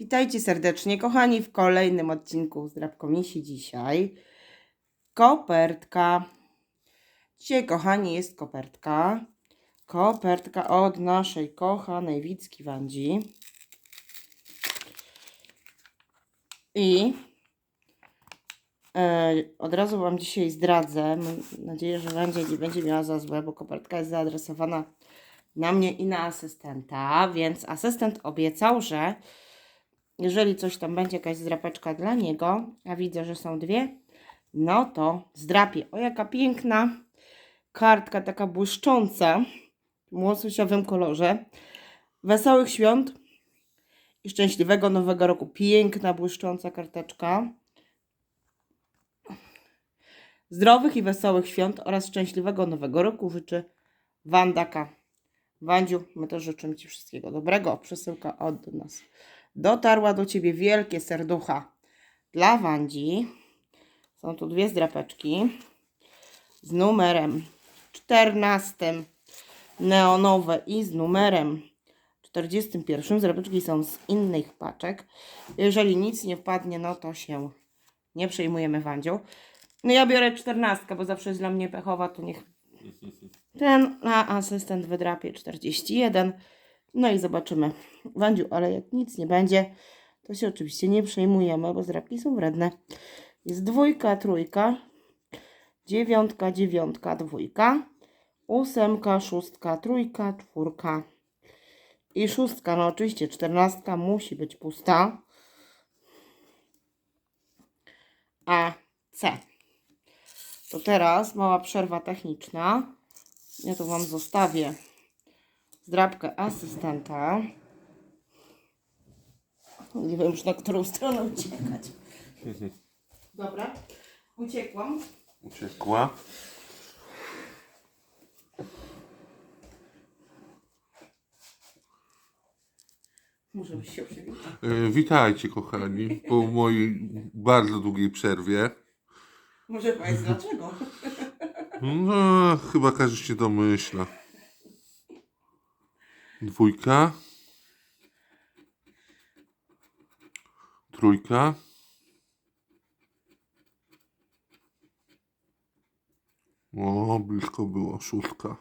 Witajcie serdecznie, kochani, w kolejnym odcinku z Drabkomisi dzisiaj. Kopertka. Dzisiaj, kochani, jest kopertka. Kopertka od naszej kochanej Wicki Wandzi. I e, od razu Wam dzisiaj zdradzę. Mam nadzieję, że Wandzia nie będzie miała za złe, bo kopertka jest zaadresowana na mnie i na asystenta, więc asystent obiecał, że jeżeli coś tam będzie, jakaś zdrapeczka dla niego, a widzę, że są dwie, no to zdrapię. O, jaka piękna kartka, taka błyszcząca, w łososiowym kolorze. Wesołych świąt i szczęśliwego nowego roku. Piękna, błyszcząca karteczka. Zdrowych i wesołych świąt oraz szczęśliwego nowego roku życzy Wandaka. Wandziu, my też życzymy Ci wszystkiego dobrego. Przesyłka od nas. Dotarła do Ciebie wielkie serducha dla Wandzi. Są tu dwie zdrapeczki z numerem 14 neonowe i z numerem 41. Zdrapeczki są z innych paczek. Jeżeli nic nie wpadnie, no to się nie przejmujemy Wandzią. No ja biorę 14, bo zawsze jest dla mnie pechowa, to niech ten na asystent wydrapie 41. No i zobaczymy. Wandziu, ale jak nic nie będzie, to się oczywiście nie przejmujemy, bo zdrapki są wredne. Jest dwójka, trójka, dziewiątka, dziewiątka, dwójka, ósemka, szóstka, trójka, czwórka i szóstka. No oczywiście czternastka musi być pusta. A, C. To teraz mała przerwa techniczna. Ja tu Wam zostawię zdrabkę asystenta. Nie wiem już na którą stronę uciekać. Dobra, uciekłam. Uciekła. Byś się przywitać. E, witajcie kochani po mojej bardzo długiej przerwie. Może powiedz dlaczego? No, chyba każdy się domyśla. Dwójka. Trójka. O, blisko było. Szóstka.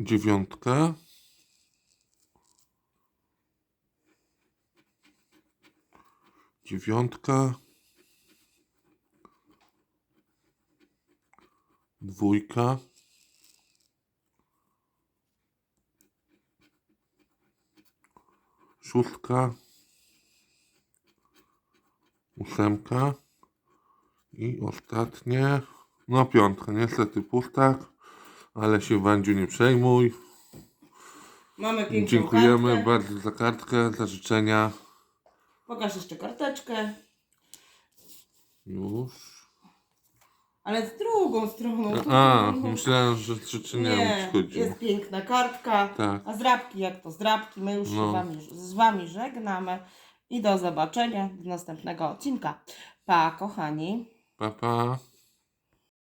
Dziewiątka. Dziewiątka. Dwójka. Szóstka. Ósemka. I ostatnie. No piątka. Niestety pustak. Ale się Wandziu nie przejmuj. Mamy piękną Dziękujemy kartkę. bardzo za kartkę, za życzenia. Pokaż jeszcze karteczkę. Już. Ale z drugą stroną. tu- A, tu- myślałem, że ci chodziło. jest piękna kartka. Tak. A zdrabki jak to zdrabki. My już się No. z, wami, z Wami żegnamy. I do zobaczenia do następnego odcinka. Pa, kochani. Pa, pa.